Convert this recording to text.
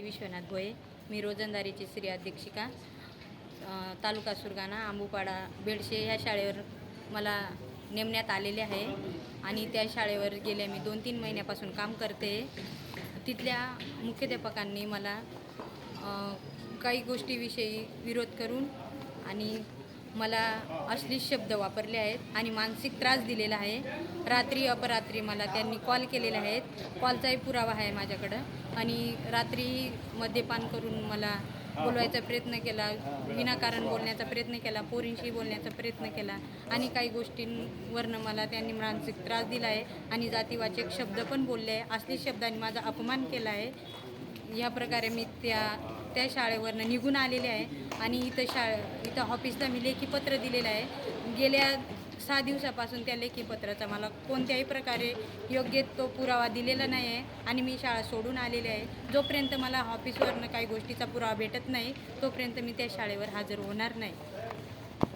विश्वनाथ भोये. मी रोजंदारीची स्त्री अध्यक्षिका. तालुका सुरगाणा आंबूपाडा बेडशे ह्या शाळेवर मला नेमण्यात आलेले आहे. आणि त्या शाळेवर गेल्या मी दोन तीन महिन्यापासून काम करते. तिथल्या मुख्याध्यापकांनी मला काही गोष्टीविषयी विरोध करून आणि मला अश्लील शब्द वापरले आहेत आणि मानसिक त्रास दिलेला आहे. रात्री अपरात्री मला त्यांनी कॉल केलेले आहेत. कॉलचाही पुरावा आहे माझ्याकडं. आणि रात्री मद्यपान करून मला बोलवायचा प्रयत्न केला विनाकारण बोलण्याचा प्रयत्न केला पोरींशी बोलण्याचा प्रयत्न केला आणि काही गोष्टींवरनं मला त्यांनी मानसिक त्रास दिला आहे आणि जातीवाचक शब्द पण बोलले आहे. असली शब्दांनी माझा अपमान केला आहे. या प्रकारे मी त्या त्या शाळेवरनं निघून आलेले आहे. आणि इथं शाळे इथं ऑफिसला मी लेखीपत्र दिलेलं आहे. गेल्या सहा दिवसापासून त्या लेखीपत्राचा मला कोणत्याही प्रकारे योग्य तो पुरावा दिलेला नाही आहे. आणि मी शाळा सोडून आलेले आहे. जोपर्यंत मला ऑफिसवरनं काही गोष्टीचा पुरावा भेटत नाही तोपर्यंत मी त्या शाळेवर हजर होणार नाही.